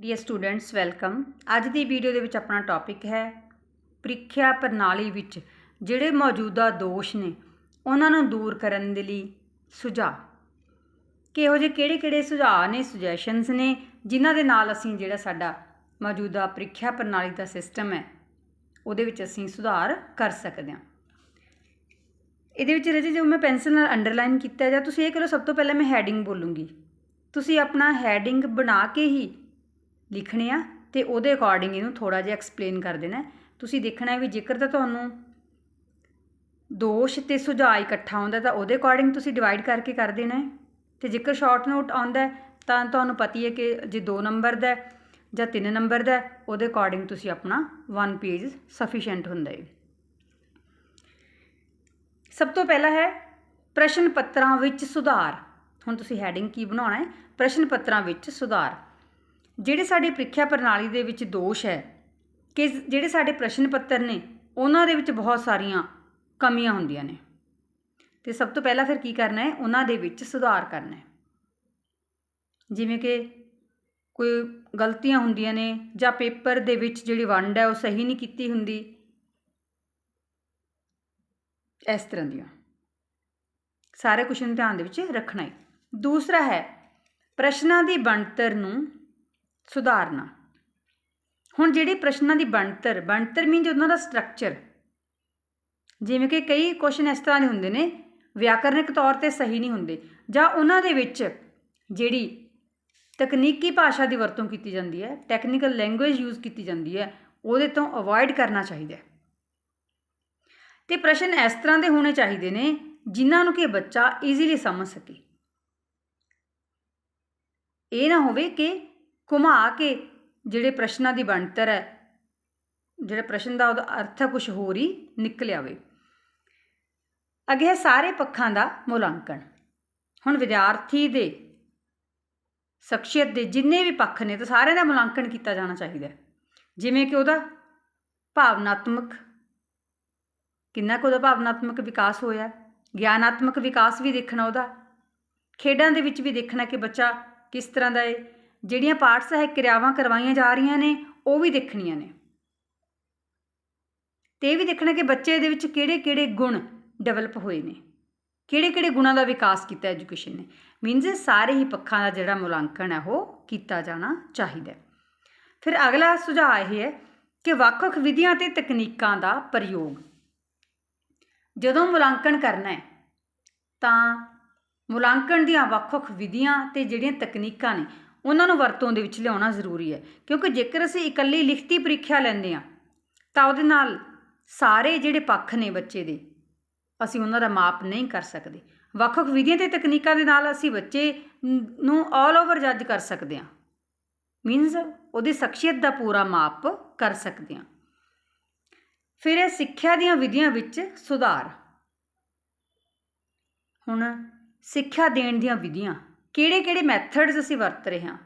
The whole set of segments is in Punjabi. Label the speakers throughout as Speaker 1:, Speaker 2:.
Speaker 1: ਡੀਅਰ ਸਟੂਡੈਂਟਸ ਵੈਲਕਮ ਅੱਜ ਦੀ ਵੀਡੀਓ ਦੇ ਵਿੱਚ ਆਪਣਾ ਟੌਪਿਕ ਹੈ ਪ੍ਰੀਖਿਆ ਪ੍ਰਣਾਲੀ ਵਿੱਚ ਜਿਹੜੇ ਮੌਜੂਦਾ ਦੋਸ਼ ਨੇ, ਉਹਨਾਂ ਨੂੰ ਦੂਰ ਕਰਨ ਦੇ ਲਈ ਸੁਝਾਅ। ਕਿਹੋ ਜਿਹੇ ਕਿਹੜੇ ਕਿਹੜੇ ਸੁਝਾਅ ਨੇ ਸੁਜੈਸ਼ਨਸ ਨੇ, ਜਿਨ੍ਹਾਂ ਦੇ ਨਾਲ ਅਸੀਂ ਜਿਹੜਾ ਸਾਡਾ ਮੌਜੂਦਾ ਪ੍ਰੀਖਿਆ ਪ੍ਰਣਾਲੀ ਦਾ ਸਿਸਟਮ ਹੈ, ਉਹਦੇ ਵਿੱਚ ਅਸੀਂ ਸੁਧਾਰ ਕਰ ਸਕਦੇ ਹਾਂ। ਇਹਦੇ ਵਿੱਚ ਰਜੇ, ਜੋ ਮੈਂ ਪੈਨਸਲ ਨਾਲ ਅੰਡਰਲਾਈਨ ਕੀਤਾ ਜਾਂ ਤੁਸੀਂ ਇਹ ਕਰੋ, ਸਭ ਤੋਂ ਪਹਿਲਾਂ ਮੈਂ ਹੈਡਿੰਗ ਬੋਲੂੰਗੀ। ਤੁਸੀਂ ਆਪਣਾ ਹੈਡਿੰਗ ਬਣਾ ਕੇ ਹੀ ਲਿਖਣੇ ਆ ਤੇ ਉਹਦੇ ਅਕੋਰਡਿੰਗ ਇਹਨੂੰ ਥੋੜਾ ਜਿਹਾ ਐਕਸਪਲੇਨ ਕਰ ਦੇਣਾ ਤੁਸੀਂ ਦੇਖਣਾ ਵੀ ਜੇਕਰ ਤਾਂ ਤੁਹਾਨੂੰ ਦੋਸ਼ ਤੇ ਸੁਝਾਅ ਇਕੱਠਾ ਆਉਂਦਾ ਤਾਂ ਉਹਦੇ ਅਕੋਰਡਿੰਗ ਤੁਸੀਂ ਡਿਵਾਈਡ ਕਰਕੇ ਕਰ ਦੇਣਾ ਹੈ। ਤੇ ਜੇਕਰ ਸ਼ਾਰਟ ਨੋਟ ਆਉਂਦਾ ਤਾਂ ਤੁਹਾਨੂੰ ਪਤੀ ਹੈ ਕਿ ਜੇ 2 ਨੰਬਰ ਦਾ ਜਾਂ 3 ਨੰਬਰ ਦਾ ਉਹਦੇ ਅਕੋਰਡਿੰਗ ਤੁਸੀਂ ਆਪਣਾ 1 ਪੇਜ ਸਫੀਸ਼ੀਐਂਟ ਹੁੰਦਾ ਹੈ। ਸਭ ਤੋਂ ਪਹਿਲਾ ਹੈ ਪ੍ਰਸ਼ਨ ਪੱਤਰਾਂ ਵਿੱਚ ਸੁਧਾਰ। ਹੁਣ ਤੁਸੀਂ ਹੈਡਿੰਗ ਕੀ ਬਣਾਉਣਾ ਹੈ? ਪ੍ਰਸ਼ਨ ਪੱਤਰਾਂ ਵਿੱਚ ਸੁਧਾਰ। ਜਿਹੜੇ ਸਾਡੇ ਪ੍ਰੀਖਿਆ ਪ੍ਰਣਾਲੀ ਦੇ ਵਿੱਚ ਦੋਸ਼ ਹੈ, ਕਿ ਜਿਹੜੇ ਸਾਡੇ ਪ੍ਰਸ਼ਨ ਪੱਤਰ ਨੇ, ਉਹਨਾਂ ਦੇ ਵਿੱਚ ਬਹੁਤ ਸਾਰੀਆਂ ਕਮੀਆਂ ਹੁੰਦੀਆਂ ਨੇ। ਤੇ ਸਭ ਤੋਂ ਪਹਿਲਾਂ ਫਿਰ ਕੀ ਕਰਨਾ ਹੈ? ਉਹਨਾਂ ਦੇ ਵਿੱਚ ਸੁਧਾਰ ਕਰਨਾ ਹੈ। ਜਿਵੇਂ ਕਿ ਕੋਈ ਗਲਤੀਆਂ ਹੁੰਦੀਆਂ ਨੇ ਜਾਂ ਪੇਪਰ ਦੇ ਵਿੱਚ ਜਿਹੜੀ ਵੰਡ ਹੈ, ਉਹ ਸਹੀ ਨਹੀਂ ਕੀਤੀ ਹੁੰਦੀ। ਇਸ ਤਰ੍ਹਾਂ ਦੀਆਂ। ਸਾਰੇ ਕੁਝ ਨੂੰ ਧਿਆਨ ਦੇ ਵਿੱਚ ਰੱਖਣਾ ਹੈ। ਦੂਸਰਾ ਹੈ, ਪ੍ਰਸ਼ਨਾਂ ਦੀ ਬਣਤਰ ਨੂੰ ਸੁਧਾਰਨਾ। ਹੁਣ ਜਿਹੜੇ ਪ੍ਰਸ਼ਨਾਂ ਦੀ ਬਣਤਰ ਬਣਤਰ ਮੀਨਸ ਉਹਨਾਂ ਦਾ ਸਟਰਕਚਰ ਜਿਵੇਂ ਕਿ ਕਈ ਕੁਐਸਚਨ ਇਸ ਤਰ੍ਹਾਂ ਦੇ ਹੁੰਦੇ ਨੇ, ਵਿਆਕਰਨਿਕ ਤੌਰ ਤੇ ਸਹੀ ਨਹੀਂ ਹੁੰਦੇ, ਜਾਂ ਉਹਨਾਂ ਦੇ ਵਿੱਚ ਜਿਹੜੀ ਤਕਨੀਕੀ ਭਾਸ਼ਾ ਦੀ ਵਰਤੋਂ ਕੀਤੀ ਜਾਂਦੀ ਹੈ ਟੈਕਨੀਕਲ ਲੈਂਗੁਏਜ ਯੂਜ਼ ਕੀਤੀ ਜਾਂਦੀ ਹੈ, ਉਹਦੇ ਤੋਂ ਅਵੋਇਡ ਕਰਨਾ ਚਾਹੀਦਾ ਹੈ। ਤੇ ਪ੍ਰਸ਼ਨ ਇਸ ਤਰ੍ਹਾਂ ਦੇ ਹੋਣੇ ਚਾਹੀਦੇ ਨੇ, ਜਿਨ੍ਹਾਂ ਨੂੰ ਕਿ ਬੱਚਾ ਈਜ਼ੀਲੀ ਸਮਝ ਸਕੇ। ਇਹ ਨਾ ਹੋਵੇ ਕਿ ਘੁਮਾ ਕੇ ਜਿਹੜੇ ਪ੍ਰਸ਼ਨਾਂ ਦੀ ਬਣਤਰ ਹੈ, ਜਿਹੜੇ ਪ੍ਰਸ਼ਨ ਦਾ ਉਹਦਾ ਅਰਥ ਹੈ ਕੁਝ ਹੋਰ ਹੀ ਨਿਕਲ ਆਵੇ ਅੱਗੇ ਹੈ ਸਾਰੇ ਪੱਖਾਂ ਦਾ ਮੁਲਾਂਕਣ। ਹੁਣ ਵਿਦਿਆਰਥੀ ਦੇ ਸ਼ਖਸੀਅਤ ਦੇ ਜਿੰਨੇ ਵੀ ਪੱਖ ਨੇ, ਤਾਂ ਸਾਰਿਆਂ ਦਾ ਮੁਲਾਂਕਣ ਕੀਤਾ ਜਾਣਾ ਚਾਹੀਦਾ ਜਿਵੇਂ ਕਿ ਉਹਦਾ ਭਾਵਨਾਤਮਕ, ਕਿੰਨਾ ਕੁ ਉਹਦਾ ਭਾਵਨਾਤਮਕ ਵਿਕਾਸ ਹੋਇਆ ਗਿਆਨਾਤਮਕ ਵਿਕਾਸ ਵੀ ਦੇਖਣਾ ਉਹਦਾ, ਖੇਡਾਂ ਦੇ ਵਿੱਚ ਵੀ ਦੇਖਣਾ ਕਿ ਬੱਚਾ ਕਿਸ ਤਰ੍ਹਾਂ ਦਾ ਹੈ ਜਿਹੜੀਆਂ ਪਾਠ ਸਹਾਇਕ ਕਿਰਿਆਵਾਂ ਕਰਵਾਈਆਂ ਜਾ ਰਹੀਆਂ ਨੇ, ਉਹ ਵੀ ਦੇਖਣੀਆਂ ਨੇ। ਤੇ ਇਹ ਵੀ ਦੇਖਣਾ ਕਿ ਬੱਚੇ ਦੇ ਵਿੱਚ ਕਿਹੜੇ-ਕਿਹੜੇ ਗੁਣ ਡਿਵੈਲਪ ਹੋਏ ਨੇ। ਕਿਹੜੇ-ਕਿਹੜੇ ਗੁਣਾਂ ਦਾ ਵਿਕਾਸ ਕੀਤਾ ਐਜੂਕੇਸ਼ਨ ਨੇ। ਮੀਨਸ ਸਾਰੇ ਹੀ ਪੱਖਾਂ ਦਾ ਜਿਹੜਾ ਮੁਲਾਂਕਣ ਹੈ, ਉਹ ਕੀਤਾ ਜਾਣਾ ਚਾਹੀਦਾ ਫਿਰ ਅਗਲਾ ਸੁਝਾਅ ਇਹ ਹੈ ਕਿ ਵੱਖ-ਵੱਖ ਵਿਧੀਆਂ ਤੇ ਤਕਨੀਕਾਂ ਦਾ ਪ੍ਰਯੋਗ। ਜਦੋਂ ਮੁਲਾਂਕਣ ਕਰਨਾ ਹੈ, ਤਾਂ ਮੁਲਾਂਕਣ ਦੀਆਂ ਵੱਖ-ਵੱਖ ਵਿਧੀਆਂ ਤੇ ਜਿਹੜੀਆਂ ਤਕਨੀਕਾਂ ਨੇ ਉਹਨਾਂ ਨੂੰ ਵਰਤੋਂ ਦੇ ਵਿੱਚ ਲਿਆਉਣਾ ਜ਼ਰੂਰੀ ਹੈ। ਕਿਉਂਕਿ ਜੇਕਰ ਅਸੀਂ ਇਕੱਲੀ ਲਿਖਤੀ ਪ੍ਰੀਖਿਆ ਲੈਂਦੇ ਹਾਂ, ਤਾਂ ਉਹਦੇ ਨਾਲ ਸਾਰੇ ਜਿਹੜੇ ਪੱਖ ਨੇ ਬੱਚੇ ਦੇ, ਅਸੀਂ ਉਹਨਾਂ ਦਾ ਮਾਪ ਨਹੀਂ ਕਰ ਸਕਦੇ। ਵੱਖ-ਵੱਖ ਵਿਧੀਆਂ ਤੇ ਤਕਨੀਕਾਂ ਦੇ ਨਾਲ ਅਸੀਂ ਬੱਚੇ ਨੂੰ ਆਲ ਓਵਰ ਜੱਜ ਕਰ ਸਕਦੇ ਹਾਂ। ਮੀਨਸ ਉਹਦੀ ਸ਼ਖਸੀਅਤ ਦਾ ਪੂਰਾ ਮਾਪ ਕਰ ਸਕਦੇ ਹਾਂ। ਫਿਰ ਇਹ ਸਿੱਖਿਆ ਦੀਆਂ ਵਿਧੀਆਂ ਵਿੱਚ ਸੁਧਾਰ। ਹੁਣ ਸਿੱਖਿਆ ਦੇਣ ਦੀਆਂ ਵਿਧੀਆਂ। ਕਿਹੜੇ-ਕਿਹੜੇ ਮੈਥਡਸ ਅਸੀਂ ਵਰਤ ਰਹੇ ਹਾਂ?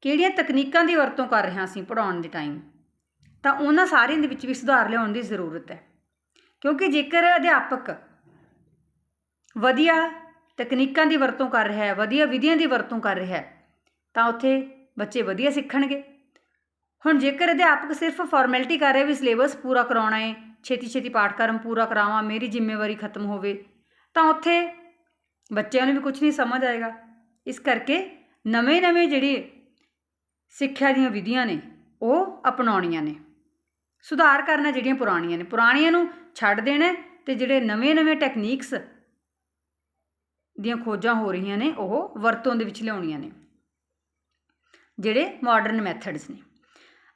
Speaker 1: ਕਿਹੜੀਆਂ ਤਕਨੀਕਾਂ ਦੀ ਵਰਤੋਂ ਕਰ ਰਹੇ ਹਾਂ ਅਸੀਂ ਪੜਾਉਣ ਦੇ ਟਾਈਮ ਤਾਂ ਉਹਨਾਂ ਸਾਰਿਆਂ ਦੇ ਵਿੱਚ ਵੀ ਸੁਧਾਰ ਲਿਆਉਣ ਦੀ ਜ਼ਰੂਰਤ ਹੈ। ਕਿਉਂਕਿ ਜੇਕਰ ਅਧਿਆਪਕ ਵਧੀਆ ਤਕਨੀਕਾਂ ਦੀ ਵਰਤੋਂ ਕਰ ਰਿਹਾ ਹੈ, ਵਧੀਆ ਵਿਧੀਆਂ ਦੀ ਵਰਤੋਂ ਕਰ ਰਿਹਾ ਹੈ, ਤਾਂ ਉੱਥੇ ਬੱਚੇ ਵਧੀਆ ਸਿੱਖਣਗੇ। ਹੁਣ ਜੇਕਰ ਅਧਿਆਪਕ ਸਿਰਫ ਫਾਰਮੈਲਿਟੀ ਕਰ ਰਿਹਾ ਵੀ ਸਿਲੇਬਸ ਪੂਰਾ ਕਰਾਉਣਾ ਹੈ ਛੇਤੀ ਛੇਤੀ ਪਾਠਕ੍ਰਮ ਪੂਰਾ ਕਰਾਵਾਂ, ਮੇਰੀ ਜ਼ਿੰਮੇਵਾਰੀ ਖਤਮ ਹੋਵੇ, ਤਾਂ ਉੱਥੇ ਬੱਚਿਆਂ ਨੂੰ ਵੀ ਕੁਝ ਨਹੀਂ ਸਮਝ ਆਏਗਾ। ਇਸ ਕਰਕੇ ਨਵੇਂ-ਨਵੇਂ ਜਿਹੜੇ ਸਿੱਖਿਆ ਦੀਆਂ ਵਿਧੀਆਂ ਨੇ, ਉਹ ਅਪਣਾਉਣੀਆਂ ਨੇ। ਸੁਧਾਰ ਕਰਨਾ ਜਿਹੜੀਆਂ ਪੁਰਾਣੀਆਂ ਨੇ, ਪੁਰਾਣੀਆਂ ਨੂੰ ਛੱਡ ਦੇਣਾ ਤੇ ਜਿਹੜੇ ਨਵੇਂ-ਨਵੇਂ ਟੈਕਨੀਕਸ ਦੀਆਂ ਖੋਜਾਂ ਹੋ ਰਹੀਆਂ ਨੇ, ਉਹ ਵਰਤੋਂ ਦੇ ਵਿੱਚ ਲਿਆਉਣੀਆਂ ਨੇ, ਜਿਹੜੇ ਮਾਡਰਨ ਮੈਥਡਸ ਨੇ।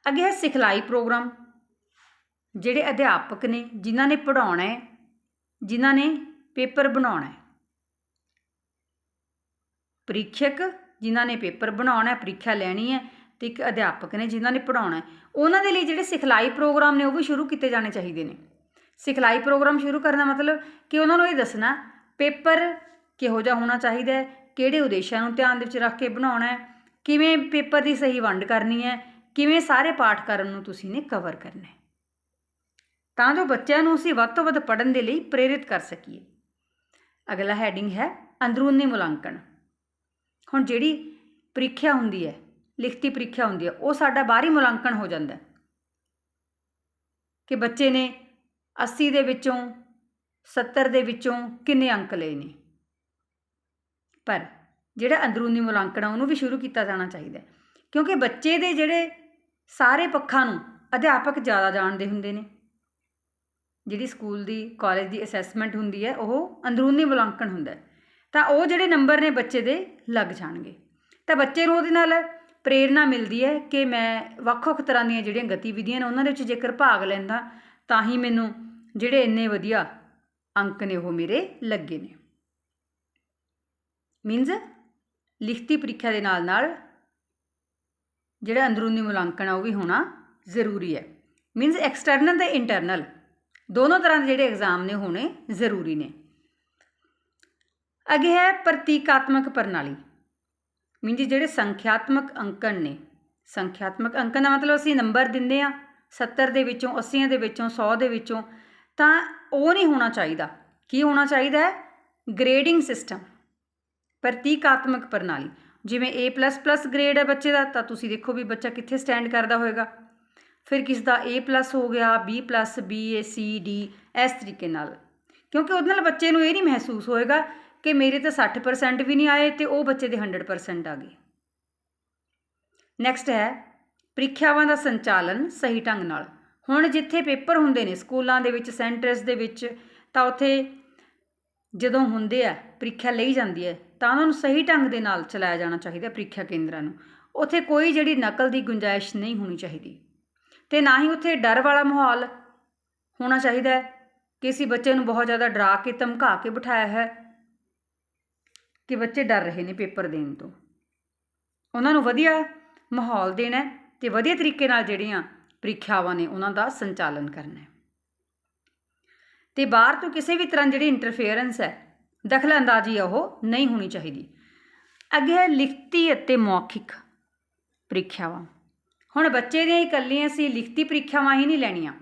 Speaker 1: ਅੱਗੇ ਹੈ ਸਿਖਲਾਈ ਪ੍ਰੋਗਰਾਮ, ਜਿਹੜੇ ਅਧਿਆਪਕ ਨੇ, ਜਿਨ੍ਹਾਂ ਨੇ ਪੜਾਉਣਾ ਹੈ, ਜਿਨ੍ਹਾਂ ਨੇ ਪੇਪਰ ਬਣਾਉਣਾ ਹੈ ਪ੍ਰੀਖਿਅਕ ਜਿਨ੍ਹਾਂ ਨੇ ਪੇਪਰ ਬਣਾਉਣਾ ਹੈ, ਪ੍ਰੀਖਿਆ ਲੈਣੀ ਹੈ ਤੇ ਇੱਕ ਅਧਿਆਪਕ ਨੇ ਜਿਨ੍ਹਾਂ ਨੇ ਪੜਾਉਣਾ ਹੈ। ਉਹਨਾਂ ਦੇ ਲਈ ਜਿਹੜੇ ਸਿਖਲਾਈ ਪ੍ਰੋਗਰਾਮ ਨੇ, ਉਹ ਵੀ ਸ਼ੁਰੂ ਕੀਤੇ ਜਾਣੇ ਚਾਹੀਦੇ ਨੇ। ਸਿਖਲਾਈ ਪ੍ਰੋਗਰਾਮ ਸ਼ੁਰੂ ਕਰਨ ਦਾ ਮਤਲਬ ਕਿ ਉਹਨਾਂ ਨੂੰ ਇਹ ਦੱਸਣਾ, ਪੇਪਰ ਕਿਹੋ ਜਿਹਾ ਹੋਣਾ ਚਾਹੀਦਾ ਹੈ, ਕਿਹੜੇ ਉਦੇਸ਼ਾਂ ਨੂੰ ਧਿਆਨ ਦੇ ਵਿੱਚ ਰੱਖ ਕੇ ਬਣਾਉਣਾ ਹੈ, ਕਿਵੇਂ ਪੇਪਰ ਦੀ ਸਹੀ ਵੰਡ ਕਰਨੀ ਹੈ, ਕਿਵੇਂ ਸਾਰੇ ਪਾਠਕ੍ਰਮ ਨੂੰ ਤੁਸੀਂ ਨੇ ਕਵਰ ਕਰਨਾ ਹੈ। ਤਾਂ ਜੋ ਬੱਚਿਆਂ ਨੂੰ ਅਸੀਂ ਵੱਧ ਤੋਂ ਵੱਧ ਪੜ੍ਹਨ ਦੇ ਲਈ ਪ੍ਰੇਰਿਤ ਕਰ ਸਕੀਏ। ਅਗਲਾ ਹੈਡਿੰਗ ਹੈ, ਅੰਦਰੂਨੀ ਮੁਲਾਂਕਣ। ਹੁਣ ਜਿਹੜੀ ਪ੍ਰੀਖਿਆ ਹੁੰਦੀ ਹੈ, ਲਿਖਤੀ ਪ੍ਰੀਖਿਆ ਹੁੰਦੀ ਹੈ, ਉਹ ਸਾਡਾ ਬਾਹਰੀ ਮੁਲਾਂਕਣ ਹੋ ਜਾਂਦਾ ਕਿ ਬੱਚੇ ਨੇ 80 ਦੇ ਵਿੱਚੋਂ 70 ਦੇ ਵਿੱਚੋਂ ਕਿੰਨੇ ਅੰਕ ਲਏ ਨੇ? ਪਰ ਜਿਹੜਾ ਅੰਦਰੂਨੀ ਮੁਲਾਂਕਣ ਆ, ਉਹਨੂੰ ਵੀ ਸ਼ੁਰੂ ਕੀਤਾ ਜਾਣਾ ਚਾਹੀਦਾ ਕਿਉਂਕਿ ਬੱਚੇ ਦੇ ਜਿਹੜੇ ਸਾਰੇ ਪੱਖਾਂ ਨੂੰ ਅਧਿਆਪਕ ਜ਼ਿਆਦਾ ਜਾਣਦੇ ਹੁੰਦੇ ਨੇ। ਜਿਹੜੀ ਸਕੂਲ ਦੀ, ਕਾਲਜ ਦੀ ਅਸੈਸਮੈਂਟ ਹੁੰਦੀ ਹੈ, ਉਹ ਅੰਦਰੂਨੀ ਮੁਲਾਂਕਣ ਹੁੰਦਾ ਹੈ। ਤਾਂ ਉਹ ਜਿਹੜੇ ਨੰਬਰ ਨੇ ਬੱਚੇ ਦੇ ਲੱਗ ਜਾਣਗੇ। ਤਾਂ ਬੱਚੇ ਨੂੰ ਉਹਦੇ ਨਾਲ ਪ੍ਰੇਰਣਾ ਮਿਲਦੀ ਹੈ ਕਿ ਮੈਂ ਵੱਖ-ਵੱਖ ਤਰ੍ਹਾਂ ਦੀਆਂ ਜਿਹੜੀਆਂ ਗਤੀਵਿਧੀਆਂ ਨੇ ਉਹਨਾਂ ਦੇ ਵਿੱਚ ਜੇਕਰ ਭਾਗ ਲੈਂਦਾ, ਤਾਂ ਹੀ ਮੈਨੂੰ ਜਿਹੜੇ ਇੰਨੇ ਵਧੀਆ ਅੰਕ ਨੇ ਉਹ ਮੇਰੇ ਲੱਗੇ ਨੇ। ਮੀਨਜ਼ ਲਿਖਤੀ ਪ੍ਰੀਖਿਆ ਦੇ ਨਾਲ ਨਾਲ ਜਿਹੜਾ ਅੰਦਰੂਨੀ ਮੁਲਾਂਕਣ ਆ ਉਹ ਵੀ ਹੋਣਾ ਜ਼ਰੂਰੀ ਹੈ। ਮੀਨਜ਼ ਐਕਸਟਰਨਲ ਤੇ ਇੰਟਰਨਲ ਦੋਨੋਂ ਤਰ੍ਹਾਂ ਦੇ ਜਿਹੜੇ ਐਗਜ਼ਾਮ ਨੇ ਹੋਣੇ ਜ਼ਰੂਰੀ ਨੇ। ਅੱਗੇ ਹੈ ਪ੍ਰਤੀਕਾਤਮਕ ਪ੍ਰਣਾਲੀ। ਮੀਨਸ ਜਿਹੜੇ ਸੰਖਿਆਤਮਕ ਅੰਕਣ ਨੇ, ਸੰਖਿਆਤਮਕ ਅੰਕਣ ਦਾ ਮਤਲਬ ਅਸੀਂ ਨੰਬਰ ਦਿੰਦੇ ਆ 70 ਦੇ ਵਿੱਚੋਂ 80 ਦੇ ਵਿੱਚੋਂ 100 ਦੇ ਵਿੱਚੋਂ, ਤਾਂ ਉਹ ਨਹੀਂ ਹੋਣਾ ਚਾਹੀਦਾ। ਕੀ ਹੋਣਾ ਚਾਹੀਦਾ ਹੈ? ਗ੍ਰੇਡਿੰਗ ਸਿਸਟਮ ਪ੍ਰਤੀਕਾਤਮਕ ਪ੍ਰਣਾਲੀ। ਜਿਵੇਂ A++ ਗ੍ਰੇਡ ਹੈ ਬੱਚੇ ਦਾ, ਤਾਂ ਤੁਸੀਂ ਦੇਖੋ ਵੀ ਬੱਚਾ ਕਿੱਥੇ ਸਟੈਂਡ ਕਰਦਾ ਹੋਏਗਾ। ਫਿਰ ਕਿਸ ਦਾ A+ ਹੋ ਗਿਆ, B+ BA C, D, ਇਸ ਤਰੀਕੇ ਨਾਲ। ਕਿਉਂਕਿ ਉਹਦੇ ਨਾਲ ਬੱਚੇ ਨੂੰ ਇਹ ਨਹੀਂ ਮਹਿਸੂਸ ਹੋਏਗਾ ਕਿ ਮੇਰੇ ਤਾਂ 60% ਵੀ ਨਹੀਂ ਆਏ ਤੇ ਉਹ ਬੱਚੇ ਦੇ 100% ਆ ਗਏ। ਨੈਕਸਟ ਹੈ, ਪ੍ਰੀਖਿਆਵਾਂ ਦਾ ਸੰਚਾਲਨ ਸਹੀ ਢੰਗ ਨਾਲ। ਹੁਣ ਜਿੱਥੇ ਪੇਪਰ ਹੁੰਦੇ ਨੇ, ਸਕੂਲਾਂ ਦੇ ਵਿੱਚ, ਸੈਂਟਰਸ ਦੇ ਵਿੱਚ, ਤਾਂ ਉੱਥੇ ਜਦੋਂ ਹੁੰਦੇ ਆ, ਪ੍ਰੀਖਿਆ ਲਈ ਜਾਂਦੀ ਹੈ, ਤਾਂ ਉਹਨਾਂ ਨੂੰ ਸਹੀ ਢੰਗ ਦੇ ਨਾਲ ਚਲਾਇਆ ਜਾਣਾ ਚਾਹੀਦਾ ਪ੍ਰੀਖਿਆ ਕੇਂਦਰਾਂ ਨੂੰ। ਉੱਥੇ ਕੋਈ ਜਿਹੜੀ ਨਕਲ ਦੀ ਗੁੰਜਾਇਸ਼ ਨਹੀਂ ਹੋਣੀ ਚਾਹੀਦੀ। ਤੇ ਨਾ ਹੀ ਉੱਥੇ ਡਰ ਵਾਲਾ ਮਾਹੌਲ ਹੋਣਾ ਚਾਹੀਦਾ ਹੈ ਕਿ ਅਸੀਂ ਬੱਚੇ ਨੂੰ ਬਹੁਤ ਜ਼ਿਆਦਾ ਡਰਾ ਕੇ, ਧਮਕਾ ਕੇ ਬਿਠਾਇਆ ਹੈ। ਕਿ ਬੱਚੇ ਡਰ ਰਹੇ ਨੇ ਪੇਪਰ ਦੇਣ ਤੋਂ। ਉਹਨਾਂ ਨੂੰ ਵਧੀਆ ਮਾਹੌਲ ਦੇਣਾ ਤੇ ਵਧੀਆ ਤਰੀਕੇ ਨਾਲ ਜਿਹੜੀਆਂ ਪ੍ਰੀਖਿਆਵਾਂ ਨੇ ਉਹਨਾਂ ਦਾ ਸੰਚਾਲਨ ਕਰਨਾ ਹੈ। ਤੇ ਬਾਹਰ ਤੋਂ ਕਿਸੇ ਵੀ ਤਰ੍ਹਾਂ ਜਿਹੜੀ ਇੰਟਰਫੇਰੈਂਸ ਹੈ ਦਖਲ ਅੰਦਾਜ਼ੀ ਆ ਉਹ ਨਹੀਂ ਹੋਣੀ ਚਾਹੀਦੀ। ਅੱਗੇ ਹੈ ਲਿਖਤੀ ਅਤੇ ਮੌਖਿਕ ਪ੍ਰੀਖਿਆਵਾਂ। ਹੁਣ ਬੱਚੇ ਦੀਆਂ ਇਕੱਲੀਆਂ ਸੀ, ਲਿਖਤੀ ਪ੍ਰੀਖਿਆਵਾਂ ਹੀ ਨਹੀਂ ਲੈਣੀਆਂ,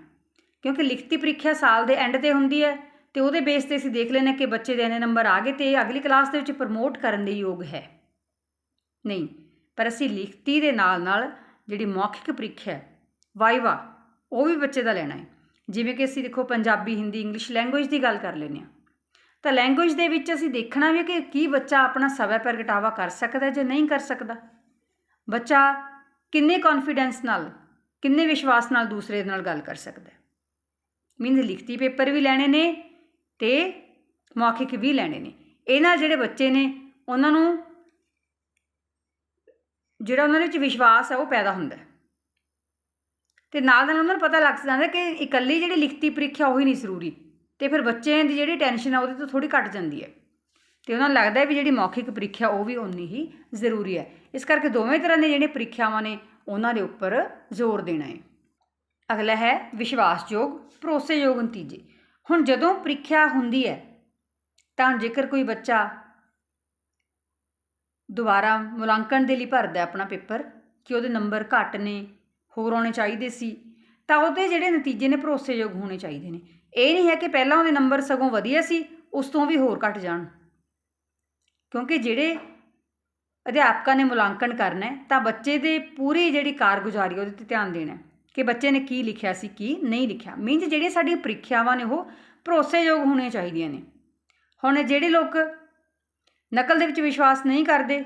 Speaker 1: ਕਿਉਂਕਿ ਲਿਖਤੀ ਪ੍ਰੀਖਿਆ ਸਾਲ ਦੇ ਐਂਡ ਤੇ ਹੁੰਦੀ ਹੈ। ਤੇ ਉਹਦੇ ਬੇਸ ਤੇ ਅਸੀਂ ਦੇਖ ਲੈਣਾ ਕਿ ਬੱਚੇ ਦੇ ਇੰਨੇ ਨੰਬਰ ਆ ਗਏ ਤੇ ਅਗਲੀ ਕਲਾਸ ਦੇ ਵਿੱਚ ਪ੍ਰਮੋਟ ਕਰਨ ਦੇ ਯੋਗ ਹੈ। ਨਹੀਂ, ਪਰ ਅਸੀਂ ਲਿਖਤੀ ਦੇ ਨਾਲ ਨਾਲ ਜਿਹੜੀ ਮੌਖਿਕ ਪ੍ਰੀਖਿਆ ਹੈ, ਵਾਈਵਾ, ਉਹ ਵੀ ਬੱਚੇ ਦਾ ਲੈਣਾ ਹੈ। ਜਿਵੇਂ ਕਿ ਅਸੀਂ ਦੇਖੋ ਪੰਜਾਬੀ, ਹਿੰਦੀ ਇੰਗਲਿਸ਼ ਲੈਂਗੁਏਜ ਦੀ ਗੱਲ ਕਰ ਲੈਂਦੇ ਹਾਂ। ਤਾਂ ਲੈਂਗੁਏਜ ਦੇ ਵਿੱਚ ਅਸੀਂ ਦੇਖਣਾ ਵੀ ਕਿ ਕੀ ਬੱਚਾ ਆਪਣਾ ਸਵੈ ਪ੍ਰਗਟਾਵਾ ਕਰ ਸਕਦਾ ਜਾਂ ਨਹੀਂ ਕਰ ਸਕਦਾ। ਬੱਚਾ ਕਿੰਨੇ ਕੌਨਫੀਡੈਂਸ ਨਾਲ, ਕਿੰਨੇ ਵਿਸ਼ਵਾਸ ਨਾਲ ਦੂਸਰੇ ਨਾਲ ਗੱਲ ਕਰ ਸਕਦਾ ਮੀਨਸ ਲਿਖਤੀ ਪੇਪਰ ਵੀ ਲੈਣੇ ਨੇ ਤੇ ਮੌਖਿਕ ਵੀ ਲੈਣੇ ਨੇ। ਇਹਨਾਂ ਜਿਹੜੇ ਬੱਚੇ ਨੇ, ਉਹਨਾਂ ਨੂੰ ਜਿਹੜਾ ਉਹਨਾਂ ਦੇ ਵਿੱਚ ਵਿਸ਼ਵਾਸ ਹੈ, ਉਹ ਪੈਦਾ ਹੁੰਦਾ ਹੈ। ਤੇ ਨਾਲ ਨਾਲ ਉਹਨਾਂ ਨੂੰ ਪਤਾ ਲੱਗ ਜਾਂਦਾ ਕਿ ਇਕੱਲੀ ਜਿਹੜੀ ਲਿਖਤੀ ਪ੍ਰੀਖਿਆ ਉਹ ਹੀ ਨਹੀਂ ਜ਼ਰੂਰੀ। ਤੇ ਫਿਰ ਬੱਚਿਆਂ ਦੀ ਜਿਹੜੀ ਟੈਨਸ਼ਨ ਆ, ਉਹਦੇ ਤੋਂ ਥੋੜੀ ਘਟ ਜਾਂਦੀ ਹੈ। ਤੇ ਉਹਨਾਂ ਨੂੰ ਲੱਗਦਾ ਵੀ ਜਿਹੜੀ ਮੌਖਿਕ ਪ੍ਰੀਖਿਆ, ਉਹ ਵੀ ਉਨੀ ਹੀ ਜ਼ਰੂਰੀ ਹੈ। ਇਸ ਕਰਕੇ ਦੋਵੇਂ ਤਰ੍ਹਾਂ ਦੀਆਂ ਜਿਹੜੀਆਂ ਪ੍ਰੀਖਿਆਵਾਂ ਨੇ, ਉਹਨਾਂ ਦੇ ਉੱਪਰ ਜ਼ੋਰ ਦੇਣਾ ਹੈ। ਅਗਲਾ ਹੈ ਵਿਸ਼ਵਾਸਯੋਗ, ਭਰੋਸੇਯੋਗ ਨਤੀਜੇ। ਹੁਣ ਜਦੋਂ ਪ੍ਰੀਖਿਆ ਹੁੰਦੀ ਹੈ, ਤਾਂ ਜੇਕਰ ਕੋਈ ਬੱਚਾ ਦੁਬਾਰਾ ਮੁਲਾਂਕਣ ਦੇ ਲਈ ਭਰਦਾ ਆਪਣਾ ਪੇਪਰ, ਕਿ ਉਹਦੇ ਨੰਬਰ ਘੱਟ ਨੇ, ਹੋਰ ਆਉਣੇ ਚਾਹੀਦੇ ਸੀ, ਤਾਂ ਉਹਦੇ ਜਿਹੜੇ ਨਤੀਜੇ ਨੇ ਭਰੋਸੇਯੋਗ ਹੋਣੇ ਚਾਹੀਦੇ ਨੇ। ਇਹ ਨਹੀਂ ਹੈ ਕਿ ਪਹਿਲਾਂ ਉਹਦੇ ਨੰਬਰ ਸਗੋਂ ਵਧੀਆ ਸੀ, ਉਸ ਤੋਂ ਵੀ ਹੋਰ ਘਟ ਜਾਣ। ਕਿਉਂਕਿ ਜਿਹੜੇ ਅਧਿਆਪਕਾਂ ਨੇ ਮੁਲਾਂਕਣ ਕਰਨਾ ਤਾਂ ਬੱਚੇ ਦੇ ਪੂਰੀ ਜਿਹੜੀ ਕਾਰਗੁਜ਼ਾਰੀ ਉਹਦੇ ਤੇ ਧਿਆਨ ਦੇਣਾ ਕਿ ਬੱਚੇ ਨੇ ਕੀ ਲਿਖਿਆ ਸੀ, ਕੀ ਨਹੀਂ ਲਿਖਿਆ। ਮੀਨਸ ਜਿਹੜੀਆਂ ਸਾਡੀਆਂ ਪ੍ਰੀਖਿਆਵਾਂ ਨੇ ਉਹ ਭਰੋਸੇਯੋਗ ਹੋਣੀਆਂ ਚਾਹੀਦੀਆਂ ਨੇ। ਹੁਣ ਜਿਹੜੇ ਲੋਕ ਨਕਲ ਦੇ ਵਿੱਚ ਵਿਸ਼ਵਾਸ ਨਹੀਂ ਕਰਦੇ,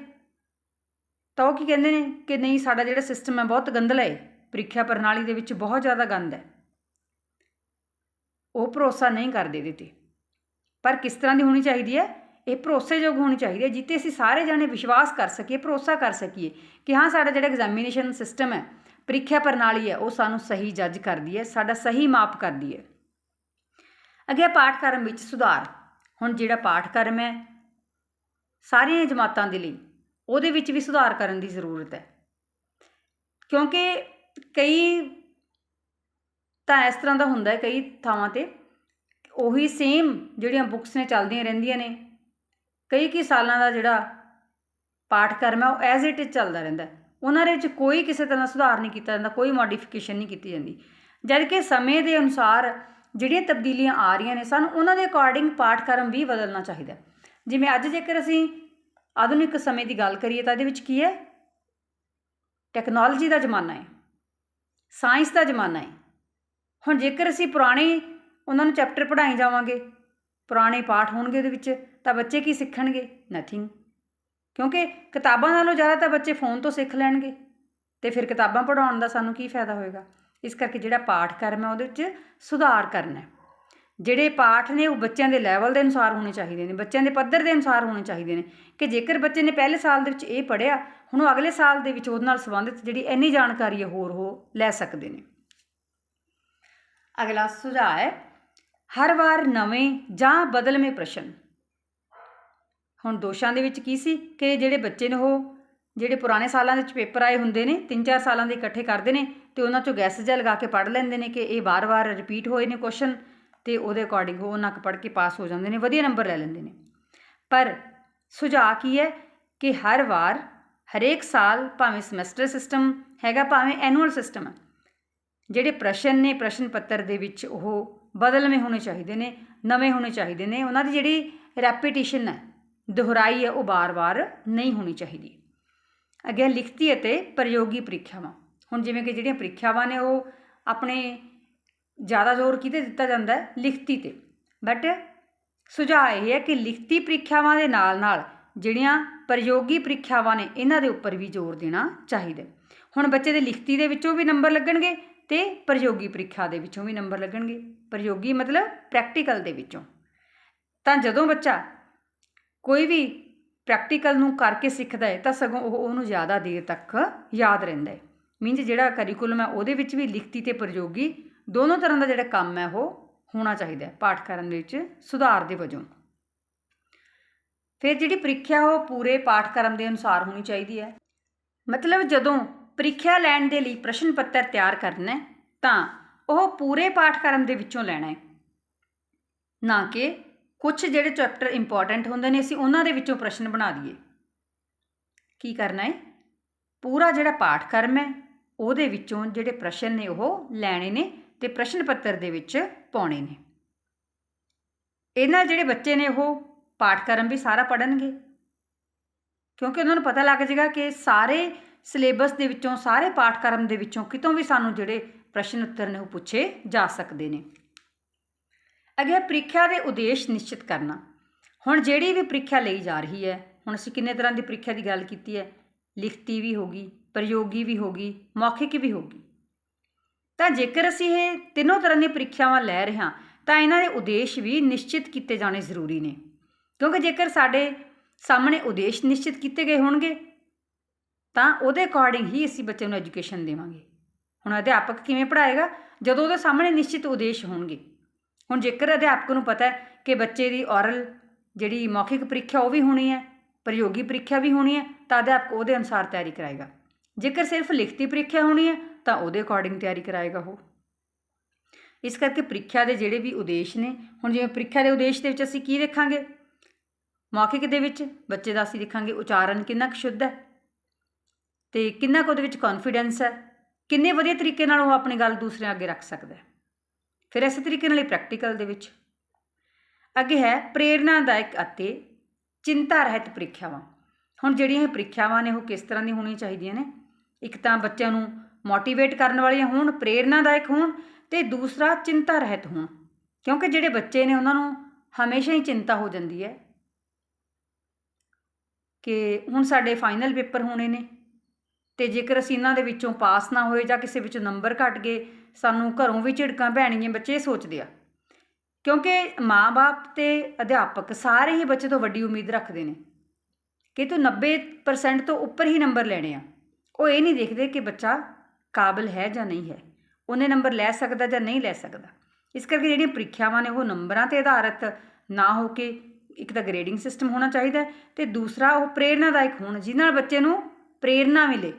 Speaker 1: ਤਾਂ ਉਹ ਕੀ ਕਹਿੰਦੇ ਨੇ ਕਿ ਨਹੀਂ, ਸਾਡਾ ਜਿਹੜਾ ਸਿਸਟਮ ਹੈ ਬਹੁਤ ਗੰਦਲਾ ਹੈ। ਪ੍ਰੀਖਿਆ ਪ੍ਰਣਾਲੀ ਦੇ ਵਿੱਚ ਬਹੁਤ ਜ਼ਿਆਦਾ ਗੰਦ ਹੈ। ਉਹ ਭਰੋਸਾ ਨਹੀਂ ਕਰਦੇ ਇਹਦੇ ਤੇ। ਪਰ ਕਿਸ ਤਰ੍ਹਾਂ ਦੀ ਹੋਣੀ ਚਾਹੀਦੀ ਹੈ? ਇਹ ਭਰੋਸੇਯੋਗ ਹੋਣੀ ਚਾਹੀਦੀ ਹੈ ਜਿੱਤੇ ਅਸੀਂ ਸਾਰੇ ਜਾਣੇ ਵਿਸ਼ਵਾਸ ਕਰ ਸਕੀਏ, ਭਰੋਸਾ ਕਰ ਸਕੀਏ ਕਿ ਹਾਂ, ਸਾਡਾ ਜਿਹੜਾ ਐਗਜ਼ਾਮੀਨੇਸ਼ਨ ਸਿਸਟਮ ਹੈ, ਪ੍ਰੀਖਿਆ ਪ੍ਰਣਾਲੀ ਹੈ, ਉਹ ਸਾਨੂੰ ਸਹੀ ਜੱਜ ਕਰਦੀ ਹੈ, ਸਾਡਾ ਸਹੀ ਮਾਪ ਕਰਦੀ ਹੈ। ਅੱਗੇ ਪਾਠਕ੍ਰਮ ਵਿੱਚ ਸੁਧਾਰ। ਹੁਣ ਜਿਹੜਾ ਪਾਠਕ੍ਰਮ ਹੈ, ਸਾਰੀਆਂ ਜਮਾਤਾਂ ਦੇ ਲਈ ਉਹਦੇ ਵਿੱਚ ਵੀ ਸੁਧਾਰ ਕਰਨ ਦੀ ਜ਼ਰੂਰਤ ਹੈ। ਕਿਉਂਕਿ ਕਈ ਤਾਂ ਇਸ ਤਰ੍ਹਾਂ ਦਾ ਹੁੰਦਾ ਹੈ, ਕਈ ਥਾਵਾਂ ਤੇ ਉਹੀ ਸੇਮ ਜਿਹੜੀਆਂ ਬੁੱਕਸ ਨੇ ਚੱਲਦੀਆਂ ਰਹਿੰਦੀਆਂ ਨੇ, ਕਈ ਕਈ ਸਾਲਾਂ ਦਾ ਜਿਹੜਾ ਪਾਠਕ੍ਰਮ ਹੈ, ਉਹ ਐਜ਼ ਇਟ ਇਜ਼ ਚੱਲਦਾ ਰਹਿੰਦਾ ਉਹਨਾਂ ਦੇ ਵਿੱਚ ਕੋਈ ਕਿਸੇ ਤਰ੍ਹਾਂ ਦਾ ਸੁਧਾਰ ਨਹੀਂ ਕੀਤਾ ਜਾਂਦਾ, ਕੋਈ ਮੋਡੀਫਿਕੇਸ਼ਨ ਨਹੀਂ ਕੀਤੀ ਜਾਂਦੀ। ਜਦ ਕਿ ਸਮੇਂ ਦੇ ਅਨੁਸਾਰ ਜਿਹੜੀਆਂ ਤਬਦੀਲੀਆਂ ਆ ਰਹੀਆਂ ਨੇ ਸਾਨੂੰ, ਉਹਨਾਂ ਦੇ ਅਕੋਰਡਿੰਗ ਪਾਠਕ੍ਰਮ ਵੀ ਬਦਲਣਾ ਚਾਹੀਦਾ ਜਿਵੇਂ ਅੱਜ ਜੇਕਰ ਅਸੀਂ ਆਧੁਨਿਕ ਸਮੇਂ ਦੀ ਗੱਲ ਕਰੀਏ ਤਾਂ ਇਹਦੇ ਵਿੱਚ ਕੀ ਹੈ? ਟੈਕਨੋਲੋਜੀ ਦਾ ਜ਼ਮਾਨਾ ਹੈ। ਸਾਇੰਸ ਦਾ ਜ਼ਮਾਨਾ ਹੈ। ਹੁਣ ਜੇਕਰ ਅਸੀਂ ਪੁਰਾਣੇ, ਉਹਨਾਂ ਨੂੰ ਚੈਪਟਰ ਪੜ੍ਹਾਈ ਜਾਵਾਂਗੇ, ਪੁਰਾਣੇ ਪਾਠ ਹੋਣਗੇ ਉਹਦੇ ਵਿੱਚ, ਤਾਂ ਬੱਚੇ ਕੀ ਸਿੱਖਣਗੇ? ਨਥਿੰਗ ਕਿਉਂਕਿ ਕਿਤਾਬਾਂ ਨਾਲੋਂ ਜ਼ਿਆਦਾ ਤਾਂ ਬੱਚੇ ਫੋਨ ਤੋਂ ਸਿੱਖ ਲੈਣਗੇ। ਤੇ ਫਿਰ ਕਿਤਾਬਾਂ ਪੜ੍ਹਾਉਣ ਦਾ ਸਾਨੂੰ ਕੀ ਫਾਇਦਾ ਹੋਏਗਾ? ਇਸ ਕਰਕੇ ਜਿਹੜਾ ਪਾਠਕ੍ਰਮ ਹੈ ਉਹਦੇ ਵਿੱਚ ਸੁਧਾਰ ਕਰਨਾ ਹੈ। ਜਿਹੜੇ ਪਾਠ ਨੇ ਉਹ ਬੱਚਿਆਂ ਦੇ ਲੈਵਲ ਦੇ ਅਨੁਸਾਰ ਹੋਣੇ ਚਾਹੀਦੇ ਨੇ, ਬੱਚਿਆਂ ਦੇ ਪੱਧਰ ਦੇ ਅਨੁਸਾਰ ਹੋਣੇ ਚਾਹੀਦੇ ਨੇ ਕਿ ਜੇਕਰ ਬੱਚੇ ਨੇ ਪਹਿਲੇ ਸਾਲ ਦੇ ਵਿੱਚ ਇਹ ਪੜ੍ਹਿਆ, ਹੁਣ ਉਹ ਅਗਲੇ ਸਾਲ ਦੇ ਵਿੱਚ ਉਹਦੇ ਨਾਲ ਸੰਬੰਧਿਤ ਜਿਹੜੀ ਇੰਨੀ ਜਾਣਕਾਰੀ ਹੈ ਹੋਰ ਉਹ ਲੈ ਸਕਦੇ ਨੇ। ਅਗਲਾ ਸੁਝਾਅ ਹੈ, ਹਰ ਵਾਰ ਨਵੇਂ ਜਾਂ ਬਦਲਵੇਂ ਪ੍ਰਸ਼ਨ। ਹੁਣ ਦੋਸ਼ਾਂ ਦੇ ਵਿੱਚ ਕੀ ਸੀ ਕਿ ਜਿਹੜੇ ਬੱਚੇ ਨੇ ਉਹ, ਜਿਹੜੇ ਪੁਰਾਣੇ ਸਾਲਾਂ ਦੇ ਵਿੱਚ ਪੇਪਰ ਆਏ ਹੁੰਦੇ ਨੇ 3-4 ਸਾਲਾਂ ਦੇ ਇਕੱਠੇ ਕਰਦੇ ਨੇ ਤੇ ਉਹਨਾਂ ਚੋਂ ਗੈਸ ਜਿਹਾ ਲਗਾ ਕੇ ਪੜ੍ਹ ਲੈਂਦੇ ਨੇ ਕਿ ਇਹ ਵਾਰ-ਵਾਰ ਰਿਪੀਟ ਹੋਏ ਨੇ ਕੁਐਸਚਨ ਤੇ ਉਹਦੇ ਅਕੋਰਡਿੰਗ ਉਹ ਉਹਨਾਂ ਕ ਪੜ੍ਹ ਕੇ ਪਾਸ ਹੋ ਜਾਂਦੇ ਨੇ, ਵਧੀਆ ਨੰਬਰ ਲੈ ਲੈਂਦੇ ਨੇ। ਪਰ ਸੁਝਾਅ ਕੀ ਹੈ ਕਿ ਹਰ ਵਾਰ, ਹਰੇਕ ਸਾਲ ਭਾਵੇਂ ਸਮੈਸਟਰ ਸਿਸਟਮ ਹੈਗਾ, ਭਾਵੇਂ ਐਨੂਅਲ ਸਿਸਟਮ ਹੈ, ਜਿਹੜੇ ਪ੍ਰਸ਼ਨ ਨੇ ਪ੍ਰਸ਼ਨ ਪੱਤਰ ਦੇ ਵਿੱਚ ਉਹ ਬਦਲਵੇਂ ਹੋਣੇ ਚਾਹੀਦੇ ਨੇ, ਨਵੇਂ ਹੋਣੇ ਚਾਹੀਦੇ ਨੇ, ਉਹਨਾਂ ਦੀ ਜਿਹੜੀ ਰੈਪੀਟੀਸ਼ਨ ਹੈ, ਦੁਹਰਾਈ ਹੈ, ਉਹ ਬਾਰ-ਬਾਰ ਨਹੀਂ ਹੋਣੀ ਚਾਹੀਦੀ। ਅੱਗੇ ਲਿਖਤੀ ਅਤੇ ਪ੍ਰਯੋਗੀ ਪ੍ਰੀਖਿਆਵਾਂ। ਹੁਣ ਜਿਵੇਂ ਕਿ ਜਿਹੜੀਆਂ ਪ੍ਰੀਖਿਆਵਾਂ ਨੇ ਉਹ ਆਪਣੇ ਜ਼ਿਆਦਾ ਜ਼ੋਰ ਕਿਤੇ ਦਿੱਤਾ ਜਾਂਦਾ ਹੈ? ਲਿਖਤੀ ਤੇ। ਬਟ ਸੁਝਾਅ ਇਹ ਹੈ ਕਿ ਲਿਖਤੀ ਪ੍ਰੀਖਿਆਵਾਂ ਦੇ ਨਾਲ-ਨਾਲ ਜਿਹੜੀਆਂ ਪ੍ਰਯੋਗੀ ਪ੍ਰੀਖਿਆਵਾਂ ਨੇ, ਇਹਨਾਂ ਦੇ ਉੱਪਰ ਵੀ ਜ਼ੋਰ ਦੇਣਾ ਚਾਹੀਦਾ ਹੁਣ ਬੱਚੇ ਦੇ ਲਿਖਤੀ ਦੇ ਵਿੱਚੋਂ ਵੀ ਨੰਬਰ ਲੱਗਣਗੇ ਤੇ ਪ੍ਰਯੋਗੀ ਪ੍ਰੀਖਿਆ ਦੇ ਵਿੱਚੋਂ ਵੀ ਨੰਬਰ ਲੱਗਣਗੇ। ਪ੍ਰਯੋਗੀ ਮਤਲਬ ਪ੍ਰੈਕਟੀਕਲ ਦੇ ਵਿੱਚੋਂ। ਤਾਂ ਜਦੋਂ ਬੱਚਾ ਕੋਈ ਵੀ ਪ੍ਰੈਕਟੀਕਲ ਨੂੰ ਕਰਕੇ ਸਿੱਖਦਾ ਹੈ, ਤਾਂ ਸਗੋਂ ਉਹ ਉਹਨੂੰ ਜ਼ਿਆਦਾ ਦੇਰ ਤੱਕ ਯਾਦ ਰਹਿੰਦਾ ਹੈ। ਮੀਨਜ਼ ਜਿਹੜਾ ਕਰਿਕੂਲਮ ਹੈ ਉਹਦੇ ਵਿੱਚ ਵੀ ਲਿਖਤੀ ਤੇ ਪ੍ਰਯੋਗੀ ਦੋਨੋਂ ਤਰ੍ਹਾਂ ਦਾ ਜਿਹੜਾ ਕੰਮ ਹੈ ਉਹ ਹੋਣਾ ਚਾਹੀਦਾ ਹੈ ਪਾਠਕ੍ਰਮ ਦੇ ਵਿੱਚ ਸੁਧਾਰ ਦੇ ਵਜੋਂ। ਫਿਰ ਜਿਹੜੀ ਪ੍ਰੀਖਿਆ ਉਹ ਪੂਰੇ ਪਾਠਕ੍ਰਮ ਦੇ ਅਨੁਸਾਰ ਹੋਣੀ ਚਾਹੀਦੀ ਹੈ। ਮਤਲਬ ਜਦੋਂ ਪ੍ਰੀਖਿਆ ਲੈਣ ਦੇ ਲਈ ਪ੍ਰਸ਼ਨ ਪੱਤਰ ਤਿਆਰ ਕਰਨਾ ਤਾਂ ਉਹ ਪੂਰੇ ਪਾਠਕ੍ਰਮ ਦੇ ਵਿੱਚੋਂ ਲੈਣਾ ਹੈ। ਨਾ ਕਿ ਕੁਝ ਜਿਹੜੇ ਚੈਪਟਰ ਇੰਪੋਰਟੈਂਟ ਹੁੰਦੇ ਨੇ ਅਸੀਂ ਉਹਨਾਂ ਦੇ ਵਿੱਚੋਂ ਪ੍ਰਸ਼ਨ ਬਣਾ ਦਈਏ। ਕੀ ਕਰਨਾ ਹੈ? ਪੂਰਾ ਜਿਹੜਾ ਪਾਠਕ੍ਰਮ ਹੈ ਉਹਦੇ ਵਿੱਚੋਂ ਜਿਹੜੇ ਪ੍ਰਸ਼ਨ ਨੇ ਉਹ ਲੈਣੇ ਨੇ ਤੇ ਪ੍ਰਸ਼ਨ ਪੱਤਰ ਦੇ ਵਿੱਚ ਪਾਉਣੇ ਨੇ। ਇਹਨਾਂ ਜਿਹੜੇ ਬੱਚੇ ਨੇ ਉਹ ਪਾਠਕ੍ਰਮ ਵੀ ਸਾਰਾ ਪੜਨਗੇ ਕਿਉਂਕਿ ਉਹਨਾਂ ਨੂੰ ਪਤਾ ਲੱਗ ਜਾਏਗਾ ਕਿ ਸਾਰੇ ਸਿਲੇਬਸ ਦੇ ਵਿੱਚੋਂ, ਸਾਰੇ ਪਾਠਕ੍ਰਮ ਦੇ ਵਿੱਚੋਂ ਕਿਤੋਂ ਵੀ ਸਾਨੂੰ ਜਿਹੜੇ ਪ੍ਰਸ਼ਨ ਉੱਤਰ ਨੇ ਉਹ ਪੁੱਛੇ ਜਾ ਸਕਦੇ ਨੇ। ਅੱਗੇ ਪ੍ਰੀਖਿਆ ਦੇ ਉਦੇਸ਼ ਨਿਸ਼ਚਿਤ ਕਰਨਾ। ਹੁਣ ਜਿਹੜੀ ਵੀ ਪ੍ਰੀਖਿਆ ਲਈ ਜਾ ਰਹੀ ਹੈ, ਹੁਣ ਅਸੀਂ ਕਿੰਨੇ ਤਰ੍ਹਾਂ ਦੀ ਪ੍ਰੀਖਿਆ ਦੀ ਗੱਲ ਕੀਤੀ ਹੈ? ਲਿਖਤੀ ਵੀ ਹੋਗੀ ਪ੍ਰਯੋਗੀ ਵੀ ਹੋਗੀ ਮੌਖਿਕ ਵੀ ਹੋਗੀ ਤਾਂ ਜੇਕਰ ਅਸੀਂ ਇਹ ਤਿੰਨੋਂ ਤਰ੍ਹਾਂ ਦੀਆਂ ਪ੍ਰੀਖਿਆਵਾਂ ਲੈ ਰਹੇ ਹਾਂ, ਤਾਂ ਇਹਨਾਂ ਦੇ ਉਦੇਸ਼ ਵੀ ਨਿਸ਼ਚਿਤ ਕੀਤੇ ਜਾਣੇ ਜ਼ਰੂਰੀ ਨੇ। ਕਿਉਂਕਿ ਜੇਕਰ ਸਾਡੇ ਸਾਹਮਣੇ ਉਦੇਸ਼ ਨਿਸ਼ਚਿਤ ਕੀਤੇ ਗਏ ਹੋਣਗੇ, ਤਾਂ ਉਹਦੇ ਅਕੋਰਡਿੰਗ ਹੀ ਅਸੀਂ ਬੱਚੇ ਨੂੰ ਐਜੂਕੇਸ਼ਨ ਦੇਵਾਂਗੇ। ਹੁਣ ਅਧਿਆਪਕ ਕਿਵੇਂ ਪੜ੍ਹਾਏਗਾ? ਜਦੋਂ ਉਹਦੇ ਸਾਹਮਣੇ ਨਿਸ਼ਚਿਤ ਉਦੇਸ਼ ਹੋਣਗੇ। ਹੁਣ ਜੇਕਰ ਅਧਿਆਪਕ ਨੂੰ ਪਤਾ ਹੈ ਕਿ ਬੱਚੇ ਦੀ ਔਰਲ ਜਿਹੜੀ ਮੌਖਿਕ ਪ੍ਰੀਖਿਆ ਉਹ ਵੀ ਹੋਣੀ ਹੈ, ਪ੍ਰਯੋਗੀ ਪ੍ਰੀਖਿਆ ਵੀ ਹੋਣੀ ਹੈ, ਤਾਂ ਅਧਿਆਪਕ ਉਹਦੇ ਅਨੁਸਾਰ ਤਿਆਰੀ ਕਰਾਏਗਾ। ਜੇਕਰ ਸਿਰਫ ਲਿਖਤੀ ਪ੍ਰੀਖਿਆ ਹੋਣੀ ਹੈ, ਤਾਂ ਉਹਦੇ ਅਕੋਰਡਿੰਗ ਤਿਆਰੀ ਕਰਾਏਗਾ ਉਹ। ਇਸ ਕਰਕੇ ਪ੍ਰੀਖਿਆ ਦੇ ਜਿਹੜੇ ਵੀ ਉਦੇਸ਼ ਨੇ, ਹੁਣ ਜਿਵੇਂ ਪ੍ਰੀਖਿਆ ਦੇ ਉਦੇਸ਼ ਦੇ ਵਿੱਚ ਅਸੀਂ ਕੀ ਦੇਖਾਂਗੇ? ਮੌਖਿਕ ਦੇ ਵਿੱਚ ਬੱਚੇ ਦਾ ਅਸੀਂ ਦੇਖਾਂਗੇ ਉਚਾਰਨ ਕਿੰਨਾ ਕੁ ਸ਼ੁੱਧ ਹੈ ਤੇ ਕਿੰਨਾ ਕੁ ਉਹਦੇ ਵਿੱਚ ਕੌਨਫੀਡੈਂਸ ਹੈ, ਕਿੰਨੇ ਵਧੀਆ ਤਰੀਕੇ ਨਾਲ ਉਹ ਆਪਣੀ ਗੱਲ ਦੂਸਰਿਆਂ ਅੱਗੇ ਰੱਖ ਸਕਦਾ ਹੈ। ਫਿਰ ਇਸੇ ਤਰੀਕੇ ਨਾਲ ਹੀ ਪ੍ਰੈਕਟੀਕਲ ਦੇ ਵਿੱਚ। ਅੱਗੇ ਹੈ ਪ੍ਰੇਰਨਾਦਾਇਕ ਅਤੇ ਚਿੰਤਾ ਰਹਿਤ ਪ੍ਰੀਖਿਆਵਾਂ। ਹੁਣ ਜਿਹੜੀਆਂ ਇਹ ਪ੍ਰੀਖਿਆਵਾਂ ਨੇ, ਉਹ ਕਿਸ ਤਰ੍ਹਾਂ ਦੀ ਹੋਣੀਆਂ ਚਾਹੀਦੀਆਂ ਨੇ? ਇੱਕ ਤਾਂ ਬੱਚਿਆਂ ਨੂੰ ਮੋਟੀਵੇਟ ਕਰਨ ਵਾਲੀਆਂ ਹੋਣ, ਪ੍ਰੇਰਨਾਦਾਇਕ ਹੋਣ ਤੇ ਦੂਸਰਾ ਚਿੰਤਾ ਰਹਿਤ ਹੋਣ। ਕਿਉਂਕਿ ਜਿਹੜੇ ਬੱਚੇ ਨੇ ਉਹਨਾਂ ਨੂੰ ਹਮੇਸ਼ਾ ਹੀ ਚਿੰਤਾ ਹੋ ਜਾਂਦੀ ਹੈ ਕਿ ਹੁਣ ਸਾਡੇ ਫਾਈਨਲ ਪੇਪਰ ਹੋਣੇ ਨੇ ਤੇ ਜੇਕਰ ਅਸੀਂ ਇਹਨਾਂ ਦੇ ਵਿੱਚੋਂ ਪਾਸ ਨਾ ਹੋਏ ਜਾਂ ਕਿਸੇ ਵਿੱਚੋਂ ਨੰਬਰ ਘਟ ਗਏ, ਸਾਨੂੰ ਘਰੋਂ ਵੀ ਝਿੜਕਾਂ ਪੈਣਗੀਆਂ, ਬੱਚੇ ਸੋਚਦੇ ਆ। ਕਿਉਂਕਿ ਮਾਪੇ ਤੇ ਅਧਿਆਪਕ ਸਾਰੇ ਹੀ ਬੱਚੇ ਤੋਂ ਵੱਡੀ ਉਮੀਦ ਰੱਖਦੇ ਨੇ ਕਿ ਤੂੰ 90% ਤੋਂ ਉੱਪਰ ਹੀ ਨੰਬਰ ਲੈਣੇ ਆ। ਉਹ ਇਹ ਨਹੀਂ ਦੇਖਦੇ ਕਿ ਬੱਚਾ ਕਾਬਲ ਹੈ ਜਾਂ ਨਹੀਂ ਹੈ। ਉਹਨੇ ਨੰਬਰ ਲੈ ਸਕਦਾ ਜਾਂ ਨਹੀਂ ਲੈ ਸਕਦਾ। ਇਸ ਕਰਕੇ ਜਿਹੜੀਆਂ ਪ੍ਰੀਖਿਆਵਾਂ ਨੇ ਉਹ ਨੰਬਰਾਂ ਤੇ ਆਧਾਰਿਤ ਨਾ ਹੋ ਕੇ ਇੱਕ ਤਾਂ ਗ੍ਰੇਡਿੰਗ ਸਿਸਟਮ ਹੋਣਾ ਚਾਹੀਦਾ ਤੇ ਦੂਸਰਾ ਉਹ ਪ੍ਰੇਰਨਾਦਾਇਕ ਹੋਣ ਜਿਸ ਨਾਲ ਬੱਚੇ ਨੂੰ ਪ੍ਰੇਰਨਾ ਮਿਲੇ।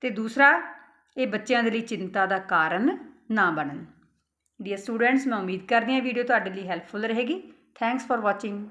Speaker 1: ਤੇ ਦੂਸਰਾ, ਇਹ ਬੱਚਿਆਂ ਦੇ ਲਈ ਚਿੰਤਾ ਦਾ ਕਾਰਨ ਨਾ ਬਣਨ। ਡੀਅਰ ਸਟੂਡੈਂਟਸ ਮੈਂ ਉਮੀਦ ਕਰਦੀ ਹਾਂ ਵੀਡੀਓ ਤੁਹਾਡੇ ਲਈ ਹੈਲਪਫੁਲ ਰਹੇਗੀ। Thanks for watching